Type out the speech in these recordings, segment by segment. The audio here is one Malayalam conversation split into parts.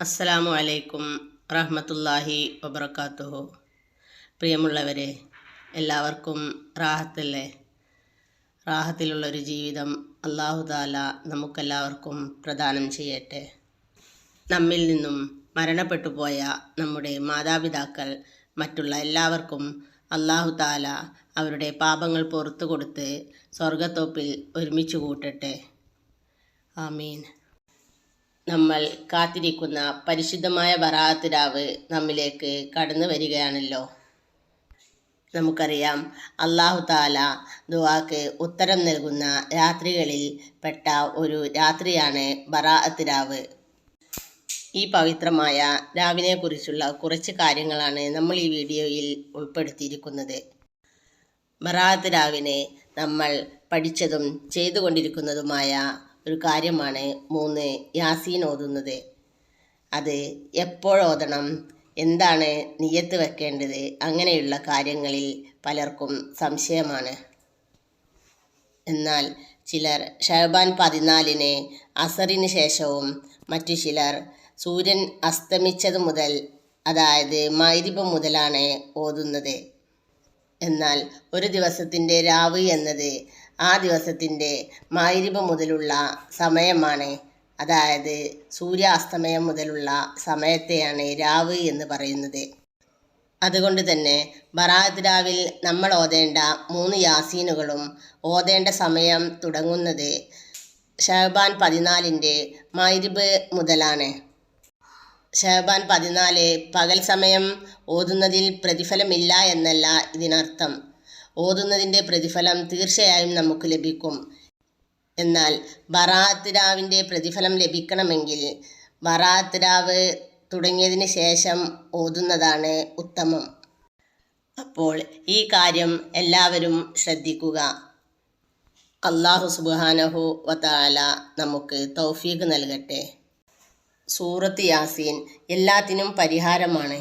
അസ്സലാമു അലൈക്കും റഹ്മത്തുല്ലാഹി വബർക്കാത്തുഹു പ്രിയമുള്ളവരെ എല്ലാവർക്കും റാഹത്തല്ലേ? റാഹത്തിലുള്ളൊരു ജീവിതം അള്ളാഹു താല നമുക്കെല്ലാവർക്കും പ്രദാനം ചെയ്യട്ടെ. നമ്മിൽ നിന്നും മരണപ്പെട്ടു പോയ നമ്മുടെ മാതാപിതാക്കൾ മറ്റുള്ള എല്ലാവർക്കും അള്ളാഹു താല അവരുടെ പാപങ്ങൾ പുറത്തു കൊടുത്ത് സ്വർഗത്തോപ്പിൽ ഒരുമിച്ച് കൂട്ടട്ടെ. ആമീൻ. നമ്മൾ കാത്തിരിക്കുന്ന പരിശുദ്ധമായ ബറാത്ത് രാവ് നമ്മിലേക്ക് കടന്നു വരികയാണല്ലോ. നമുക്കറിയാം അള്ളാഹു താല ദുവാക്ക് ഉത്തരം നൽകുന്ന രാത്രികളിൽ പെട്ട ഒരു രാത്രിയാണ് ബറാഅത്ത് രാവ്. ഈ പവിത്രമായ രാവിനെ കുറിച്ചുള്ള കുറച്ച് കാര്യങ്ങളാണ് നമ്മൾ ഈ വീഡിയോയിൽ ഉൾപ്പെടുത്തിയിരിക്കുന്നത്. ബറാഅത്ത് രാവിനെ നമ്മൾ പഠിച്ചതും ചെയ്തുകൊണ്ടിരിക്കുന്നതുമായ ഒരു കാര്യമാണ് മൂന്ന് യാസീൻ ഓതുന്നത്. അത് എപ്പോഴോതണം എന്താണ് നിയത്ത് വെക്കേണ്ടത് അങ്ങനെയുള്ള കാര്യങ്ങളിൽ പലർക്കും സംശയമാണ്. എന്നാൽ ചിലർ ഷഹബാൻ പതിനാലിന് അസറിന് ശേഷവും മറ്റു ചിലർ സൂര്യൻ അസ്തമിച്ചത് മുതൽ അതായത് മൈരിബ് മുതലാണ് ഓതുന്നത്. എന്നാൽ ഒരു ദിവസത്തിന്റെ രാവ് എന്നത് ആ ദിവസത്തിന്റെ മൈരിബ് മുതലുള്ള സമയമാണ്. അതായത് സൂര്യാസ്തമയം മുതലുള്ള സമയത്തെയാണ് രാവ് എന്ന് പറയുന്നത്. അതുകൊണ്ട് തന്നെ ബറാത്ത് രാവിൽ നമ്മൾ ഓതേണ്ട മൂന്ന് യാസീനുകളും ഓതേണ്ട സമയം തുടങ്ങുന്നത് ഷഹബാൻ പതിനാലിന്റെ മൈരിബ് മുതലാണ്. ഷഹബാൻ പതിനാല് പകൽ സമയം ഓതുന്നതിൽ പ്രതിഫലമില്ല എന്നല്ല ഇതിനർത്ഥം. ഓതുന്നതിന്റെ പ്രതിഫലം തീർച്ചയായും നമുക്ക് ലഭിക്കും. എന്നാൽ ബറാത്ത് രാവിന്റെ പ്രതിഫലം ലഭിക്കണമെങ്കിൽ ബറാത്ത് രാവ് തുടങ്ങിയതിന് ശേഷം ഓതുന്നതാണ് ഉത്തമം. അപ്പോൾ ഈ കാര്യം എല്ലാവരും ശ്രദ്ധിക്കുക. അള്ളാഹു സുബാനഹു വതാല നമുക്ക് തൗഫീഖ് നൽകട്ടെ. സൂറത്ത് യാസീൻ എല്ലാത്തിനും പരിഹാരമാണ്.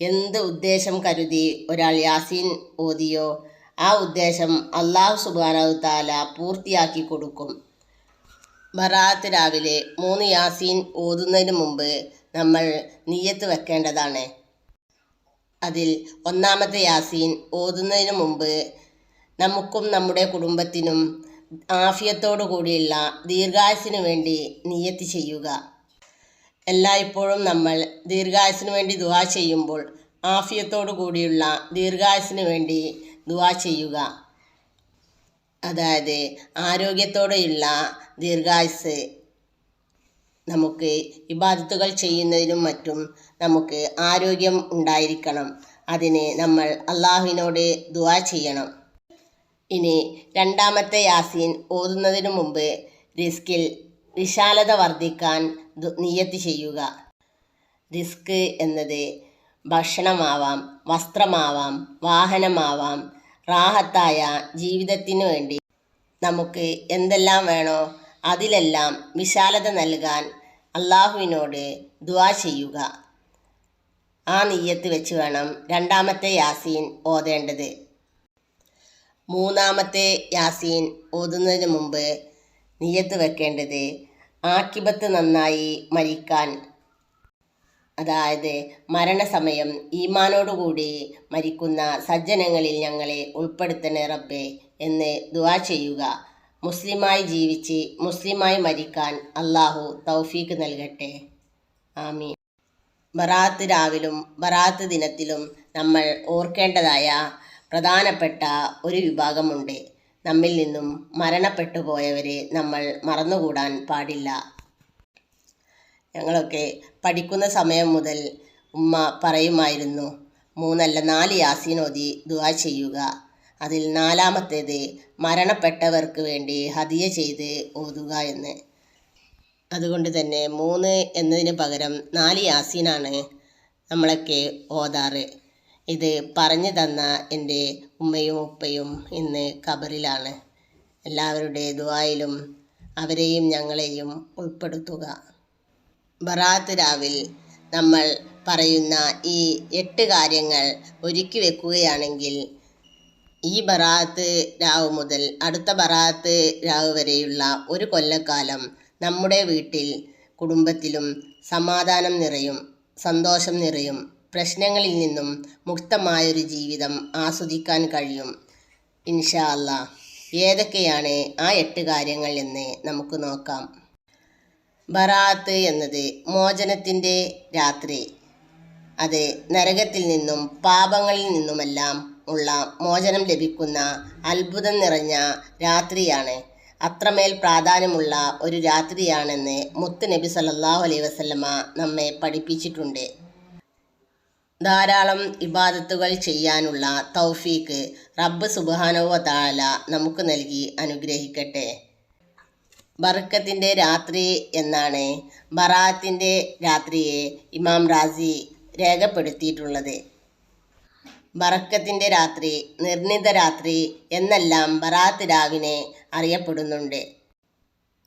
എന്ത് ഉദ്ദേശം കരുതി ഒരാൾ യാസീൻ ഓതിയോ? ആ ഉദ്ദേശം അള്ളാഹു സുബാനു താല പൂർത്തിയാക്കി കൊടുക്കും. ബറാത്ത് രാവിലെ മൂന്ന് യാസീൻ ഓതുന്നതിന് മുമ്പ് നമ്മൾ നീയത്ത് വെക്കേണ്ടതാണ്. അതിൽ ഒന്നാമത്തെ യാസീൻ ഓതുന്നതിന് മുമ്പ് നമുക്കും നമ്മുടെ കുടുംബത്തിനും ആഫിയത്തോടു കൂടിയുള്ള ദീർഘായുസിനു വേണ്ടി നീയത്ത് ചെയ്യുക. എല്ലായ്പ്പോഴും നമ്മൾ ദീർഘായുസിനു വേണ്ടി ദുവാ ചെയ്യുമ്പോൾ ആഫിയത്തോടു കൂടിയുള്ള ദീർഘായുസിനു വേണ്ടി ദുവാ ചെയ്യുക. അതായത് ആരോഗ്യത്തോടെയുള്ള ദീർഘായുസ് നമുക്ക് ഇബാദത്തുകൾ ചെയ്യുന്നതിനും മറ്റും നമുക്ക് ആരോഗ്യം ഉണ്ടായിരിക്കണം. അതിന് നമ്മൾ അള്ളാഹുവിനോട് ദുവാ ചെയ്യണം. ഇനി രണ്ടാമത്തെ യാസീൻ ഓതുന്നതിനു മുമ്പ് റിസ്കിൽ വിശാലത വർദ്ധിക്കാൻ നിയത്ത് ചെയ്യുക. റിസ്ക് എന്നത് ഭക്ഷണമാവാം വസ്ത്രമാവാം വാഹനമാവാം റാഹത്തായ ജീവിതത്തിനു വേണ്ടി നമുക്ക് എന്തെല്ലാം വേണോ അതിലെല്ലാം വിശാലത നൽകാൻ അള്ളാഹുവിനോട് ദുവാ ചെയ്യുക. ആ നെയ്യത്ത് വെച്ച് വേണം രണ്ടാമത്തെ യാസീൻ ഓതേണ്ടത്. മൂന്നാമത്തെ യാസീൻ ഓതുന്നതിന് മുമ്പ് നീയത്ത് വെക്കേണ്ടത് ആക്കിബത്ത് നന്നായി മരിക്കാൻ അതായത് മരണസമയം ഈമാനോടുകൂടി മരിക്കുന്ന സജ്ജനങ്ങളിൽ ഞങ്ങളെ ഉൾപ്പെടുത്തണേ റബ്ബേ എന്ന് ദുവാ ചെയ്യുക. മുസ്ലിമായി ജീവിച്ച് മുസ്ലിമായി മരിക്കാൻ അള്ളാഹു തൗഫീക്ക് നൽകട്ടെ. ആമീൻ. ബറാത്ത് രാവിലും ബറാത്ത് ദിനത്തിലും നമ്മൾ ഓർക്കേണ്ടതായ പ്രധാനപ്പെട്ട ഒരു വിഭാഗമുണ്ട്. നമ്മിൽ നിന്നും മരണപ്പെട്ടു പോയവരെ നമ്മൾ മറന്നുകൂടാൻ പാടില്ല. ഞങ്ങളൊക്കെ പഠിക്കുന്ന സമയം മുതൽ ഉമ്മ പറയുമായിരുന്നു മൂന്നല്ല നാല് യാസീനോദി ദുവാ ചെയ്യുക. അതിൽ നാലാമത്തേത് മരണപ്പെട്ടവർക്ക് വേണ്ടി ഹദിയ ചെയ്ത് ഓതുക എന്ന്. അതുകൊണ്ട് തന്നെ മൂന്ന് എന്നതിന് പകരം നാല് യാസീനാണ് നമ്മളൊക്കെ ഓതാറ്. ഇത് പറഞ്ഞു തന്ന എന്റെ ഉമ്മയും ഉപ്പയും ഇന്ന് കബറിലാണ് എല്ലാവരുടെ ദുവായിലും അവരെയും ഞങ്ങളെയും ഉൾപ്പെടുത്തുക. ബറാത്ത് രാവിൽ നമ്മൾ പറയുന്ന ഈ എട്ട് കാര്യങ്ങൾ ഒരുക്കി വെക്കുകയാണെങ്കിൽ ഈ ബറാത്ത് രാവ് മുതൽ അടുത്ത ബറാത്ത് രാവ് വരെയുള്ള ഒരു കൊല്ലക്കാലം നമ്മുടെ വീട്ടിൽ കുടുംബത്തിലും സമാധാനം നിറയും സന്തോഷം നിറയും പ്രശ്നങ്ങളിൽ നിന്നും മുക്തമായൊരു ജീവിതം ആസ്വദിക്കാൻ കഴിയും. ഇൻഷാ അല്ല ഏതൊക്കെയാണ് ആ എട്ട് കാര്യങ്ങൾ എന്ന് നമുക്ക് നോക്കാം. ബറാത്ത് എന്നത് മോചനത്തിന്റെ രാത്രി. അത് നരകത്തിൽ നിന്നും പാപങ്ങളിൽ നിന്നുമെല്ലാം ഉള്ള മോചനം ലഭിക്കുന്ന അത്ഭുതം നിറഞ്ഞ രാത്രിയാണ്. അത്രമേൽ പ്രാധാന്യമുള്ള ഒരു രാത്രിയാണെന്ന് മുത്ത് നബി സല്ലാഹു അലൈഹി വസല്ലമ നമ്മെ പഠിപ്പിച്ചിട്ടുണ്ട്. ധാരാളം ഇബാദത്തുകൾ ചെയ്യാനുള്ള തൗഫീക്ക് റബ്ബ് സുബ്ഹാനഹു താല നമുക്ക് നൽകി അനുഗ്രഹിക്കട്ടെ. ബർക്കത്തിന്റെ രാത്രി എന്നാണ് ബറാത്തിന്റെ രാത്രിയെ ഇമാം റാസി രേഖപ്പെടുത്തിയിട്ടുള്ളത്. ബറക്കത്തിന്റെ രാത്രി നിർണിത രാത്രി എന്നെല്ലാം ബറാത്ത് രാവിനെ അറിയപ്പെടുന്നുണ്ട്.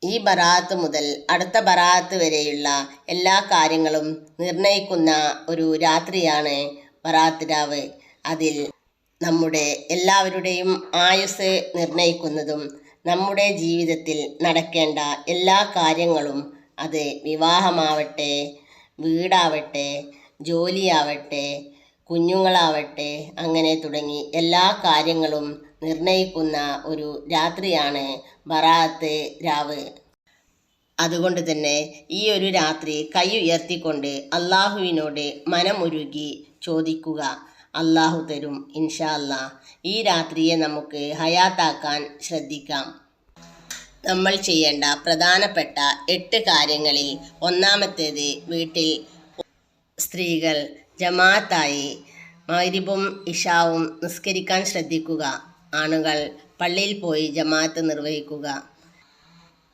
ഈ ബറാത്ത് മുതൽ അടുത്ത ബറാത്ത് വരെയുള്ള എല്ലാ കാര്യങ്ങളും നിർണയിക്കുന്ന ഒരു രാത്രിയാണ് ബറാത്ത് രാവ്. അതിൽ നമ്മുടെ എല്ലാവരുടെയും ആയുസ് നിർണയിക്കുന്നതും നമ്മുടെ ജീവിതത്തിൽ നടക്കേണ്ട എല്ലാ കാര്യങ്ങളും അത് വിവാഹമാവട്ടെ വീടാവട്ടെ ജോലിയാവട്ടെ കുഞ്ഞുങ്ങളാവട്ടെ അങ്ങനെ തുടങ്ങി എല്ലാ കാര്യങ്ങളും നിർണയിക്കുന്ന ഒരു രാത്രിയാണ് ബറാത്ത് രാവ്. അതുകൊണ്ട് തന്നെ ഈ ഒരു രാത്രി കൈ ഉയർത്തിക്കൊണ്ട് അള്ളാഹുവിനോട് മനമുരുകി ചോദിക്കുക. അള്ളാഹു തരും ഇൻഷാ ഈ രാത്രിയെ നമുക്ക് ഹയാത്താക്കാൻ ശ്രദ്ധിക്കാം. നമ്മൾ ചെയ്യേണ്ട പ്രധാനപ്പെട്ട എട്ട് കാര്യങ്ങളിൽ ഒന്നാമത്തേത് വീട്ടിൽ സ്ത്രീകൾ ജമാഅത്തായി മൈരിബും ഇഷാവും നിസ്കരിക്കാൻ ശ്രദ്ധിക്കുക. ആണുകൾ പള്ളിയിൽ പോയി ജമാഅത്ത് നിർവഹിക്കുക.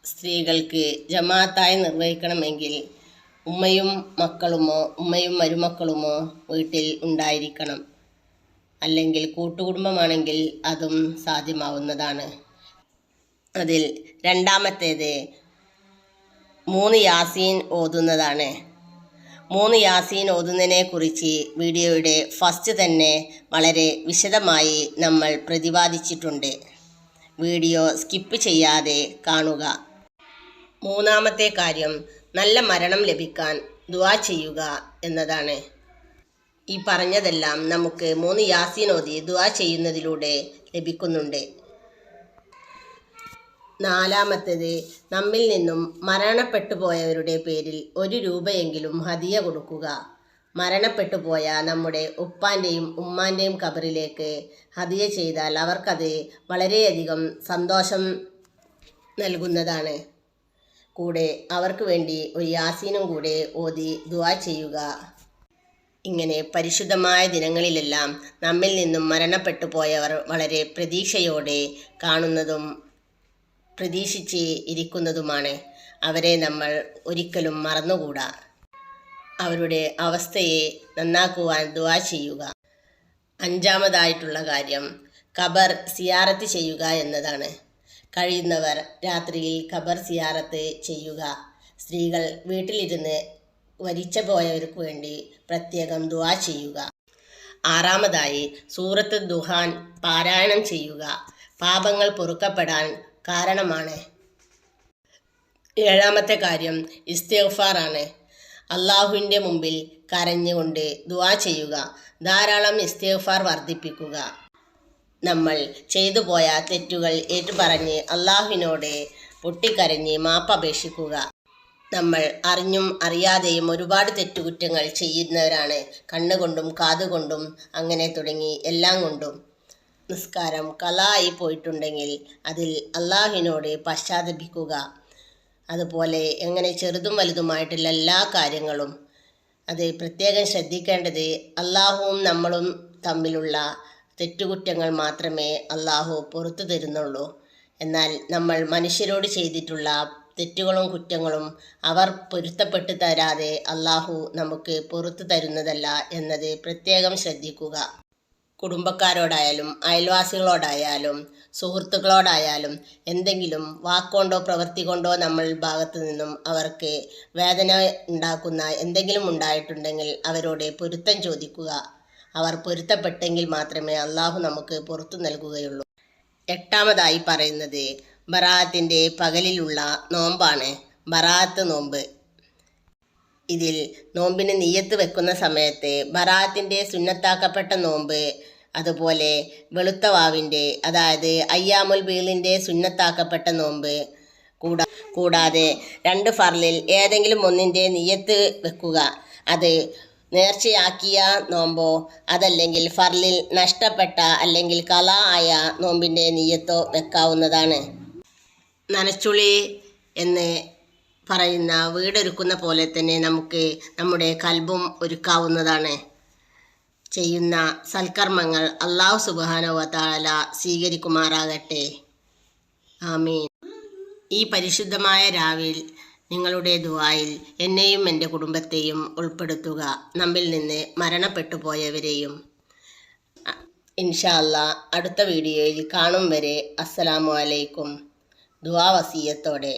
സ്ത്രീകൾക്ക് ജമാഅത്തായി നിർവഹിക്കണമെങ്കിൽ ഉമ്മയും മക്കളുമോ ഉമ്മയും മരുമക്കളുമോ വീട്ടിൽ ഉണ്ടായിരിക്കണം. അല്ലെങ്കിൽ കൂട്ടുകുടുംബമാണെങ്കിൽ അതും സാധ്യമാവുന്നതാണ്. അതിൽ രണ്ടാമത്തേത് മൂന്ന് യാസീൻ ഓതുന്നതാണ്. മൂന്ന് യാസീൻ ഓതുന്നതിനെ കുറിച്ച് വീഡിയോയുടെ ഫസ്റ്റ് തന്നെ വളരെ വിശദമായി നമ്മൾ പ്രതിപാദിച്ചിട്ടുണ്ട്. വീഡിയോ സ്കിപ്പ് ചെയ്യാതെ കാണുക. മൂന്നാമത്തെ കാര്യം നല്ല മരണം ലഭിക്കാൻ ദുവാ ചെയ്യുക എന്നതാണ്. ഈ പറഞ്ഞതെല്ലാം നമുക്ക് മൂന്ന് യാസീൻ ഓതി ദുആ ചെയ്യുന്നതിലൂടെ ലഭിക്കുന്നുണ്ട്. നാലാമത്തേത് നമ്മിൽ നിന്നും മരണപ്പെട്ടു പോയവരുടെ പേരിൽ ഒരു രൂപയെങ്കിലും ഹതിയ കൊടുക്കുക. മരണപ്പെട്ടു പോയ നമ്മുടെ ഉപ്പാന്റെയും ഉമ്മാന്റെയും കബറിലേക്ക് ഹതിയ ചെയ്താൽ അവർക്കത് വളരെയധികം സന്തോഷം നൽകുന്നതാണ്. കൂടെ അവർക്ക് വേണ്ടി ഒരു യാസീനും കൂടെ ഓതി ദുആ ചെയ്യുക. ഇങ്ങനെ പരിശുദ്ധമായ ദിനങ്ങളിലെല്ലാം നമ്മിൽ നിന്നും മരണപ്പെട്ടു പോയവർ വളരെ പ്രതീക്ഷയോടെ കാണുന്നതും പ്രതീക്ഷിച്ച് ഇരിക്കുന്നതുമാണ്. അവരെ നമ്മൾ ഒരിക്കലും മറന്നുകൂടാ. അവരുടെ അവസ്ഥയെ നന്നാക്കുവാൻ ദുആ ചെയ്യുക. അഞ്ചാമതായിട്ടുള്ള കാര്യം ഖബർ സിയാറത്ത് ചെയ്യുക എന്നതാണ്. കഴിയുന്നവർ രാത്രിയിൽ ഖബർ സിയാറത്ത് ചെയ്യുക. സ്ത്രീകൾ വീട്ടിലിരുന്ന് വരിച്ച പോയവർക്ക് വേണ്ടി പ്രത്യേകം ദുആ ചെയ്യുക. ആറാമതായി സൂറത്ത് ദുഹാൻ പാരായണം ചെയ്യുക. പാപങ്ങൾ പൊറുക്കപ്പെടാൻ കാരണമാണ്. ഏഴാമത്തെ കാര്യം ഇസ്തേഫാറാണ് അള്ളാഹുവിന്റെ മുമ്പിൽ കരഞ്ഞുകൊണ്ട് ദുവാ ചെയ്യുക. ധാരാളം ഇസ്തിഗ്ഫാർ വർദ്ധിപ്പിക്കുക. നമ്മൾ ചെയ്തു പോയ തെറ്റുകൾ ഏറ്റുപറഞ്ഞ് അള്ളാഹുവിനോട് പൊട്ടിക്കരഞ്ഞ് മാപ്പപേക്ഷിക്കുക. നമ്മൾ അറിഞ്ഞും അറിയാതെയും ഒരുപാട് തെറ്റുകുറ്റങ്ങൾ ചെയ്യുന്നവരാണ്. കണ്ണുകൊണ്ടും കാതുകൊണ്ടും അങ്ങനെ തുടങ്ങി എല്ലാം കൊണ്ടും നിസ്കാരം കലായി പോയിട്ടുണ്ടെങ്കിൽ അതിൽ അള്ളാഹുവിനോട് പശ്ചാത്തപിക്കുക. അതുപോലെ എങ്ങനെ ചെറുതും വലുതുമായിട്ടുള്ള എല്ലാ കാര്യങ്ങളും അത് പ്രത്യേകം ശ്രദ്ധിക്കേണ്ടത് അള്ളാഹുവും നമ്മളും തമ്മിലുള്ള തെറ്റുകുറ്റങ്ങൾ മാത്രമേ അള്ളാഹു പുറത്തു തരുന്നുള്ളൂ. എന്നാൽ നമ്മൾ മനുഷ്യരോട് ചെയ്തിട്ടുള്ള തെറ്റുകളും കുറ്റങ്ങളും അവർ പൊരുത്തപ്പെട്ടു തരാതെ അള്ളാഹു നമുക്ക് പുറത്തു തരുന്നതല്ല എന്നത് പ്രത്യേകം ശ്രദ്ധിക്കുക. കുടുംബക്കാരോടായാലും അയൽവാസികളോടായാലും സുഹൃത്തുക്കളോടായാലും എന്തെങ്കിലും വാക്കുകൊണ്ടോ പ്രവൃത്തി കൊണ്ടോ നമ്മൾ ഭാഗത്തു നിന്നും അവർക്ക് വേദന ഉണ്ടാക്കുന്ന എന്തെങ്കിലും ഉണ്ടായിട്ടുണ്ടെങ്കിൽ അവരോട് പൊരുത്തം ചോദിക്കുക. അവർ പൊരുത്തപ്പെട്ടെങ്കിൽ മാത്രമേ അള്ളാഹു നമുക്ക് പുറത്തു നൽകുകയുള്ളൂ. എട്ടാമതായി പറയുന്നത് ബറാത്തിന്റെ പകലിലുള്ള നോമ്പാണ് ബറാത്ത് നോമ്പ്. ഇതിൽ നോമ്പിന് നീയത്ത് വെക്കുന്ന സമയത്ത് ബറാത്തിന്റെ സുന്നത്താക്കപ്പെട്ട നോമ്പ് അതുപോലെ വെളുത്ത വാവിന്റെ അതായത് അയ്യാമുൽ ബീളിന്റെ സുന്നത്താക്കപ്പെട്ട നോമ്പ് കൂടാ കൂടാതെ രണ്ട് ഫർലിൽ ഏതെങ്കിലും ഒന്നിന്റെ നീയത്ത് വെക്കുക. അത് നേർച്ചയാക്കിയ നോമ്പോ അതല്ലെങ്കിൽ ഫർലിൽ നഷ്ടപ്പെട്ട അല്ലെങ്കിൽ കലാ ആയ നോമ്പിന്റെ നീയത്തോ വെക്കാവുന്നതാണ്. നനച്ചുളി എന്ന് പറയുന്ന വീടൊരുക്കുന്ന പോലെ തന്നെ നമുക്ക് നമ്മുടെ കൽബും ഒരുക്കാവുന്നതാണ്. ചെയ്യുന്ന സൽക്കർമ്മങ്ങൾ അള്ളാഹു സുബാനുവതാല സ്വീകരിക്കുമാറാകട്ടെ. ആമീൻ. ഈ പരിശുദ്ധമായ രാവിൽ നിങ്ങളുടെ ദുവായിൽ എന്നെയും എന്റെ കുടുംബത്തെയും ഉൾപ്പെടുത്തുക. നമ്മിൽ നിന്ന് മരണപ്പെട്ടു പോയവരെയും ഇൻഷാല്ല അടുത്ത വീഡിയോയിൽ കാണും വരെ. അസ്സലാമു അലൈക്കും. ദുവാ വസീയത്തോടെ.